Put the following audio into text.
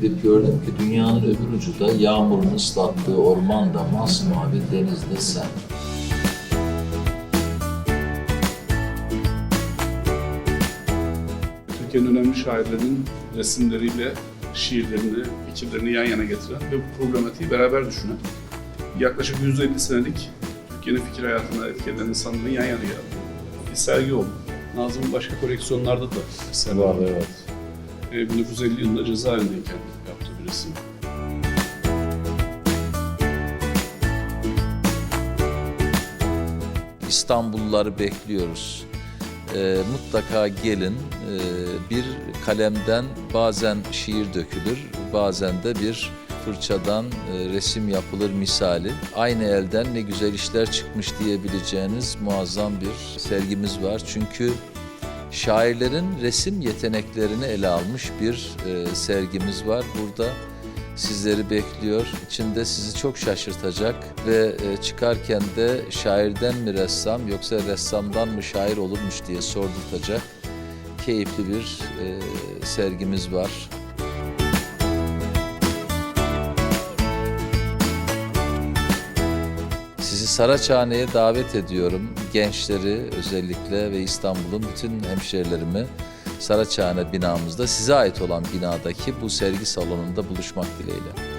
gidip gördüm ki dünyanın öbür ucu da yağmurun ıslattığı ormanda masmavi denizde sen. Türkiye'nin önemli şairlerinin resimleriyle şiirlerini, fikirlerini yan yana getiren ve bu problematiği beraber düşünen yaklaşık 150 senelik Türkiye'nin fikir hayatına etkileyen insanların yan yana geldiği bir sergi oldu. Nazım'ın başka koleksiyonlarda da eserler var. evet. E, 1950 yılında cezaevindeyken yaptığı bir resim. İstanbulluları bekliyoruz. Ee, mutlaka gelin. Ee, bir kalemden bazen şiir dökülür, bazen de bir fırçadan e, resim yapılır misali. Aynı elden ne güzel işler çıkmış diyebileceğiniz muazzam bir sergimiz var. Çünkü şairlerin resim yeteneklerini ele almış bir e, sergimiz var burada sizleri bekliyor. İçinde sizi çok şaşırtacak ve e, çıkarken de şairden mi ressam yoksa ressamdan mı şair olurmuş diye sordurtacak keyifli bir e, sergimiz var. Sizi Saraçhane'ye davet ediyorum. Gençleri özellikle ve İstanbul'un bütün hemşehrilerimi Saraçhane binamızda size ait olan binadaki bu sergi salonunda buluşmak dileğiyle.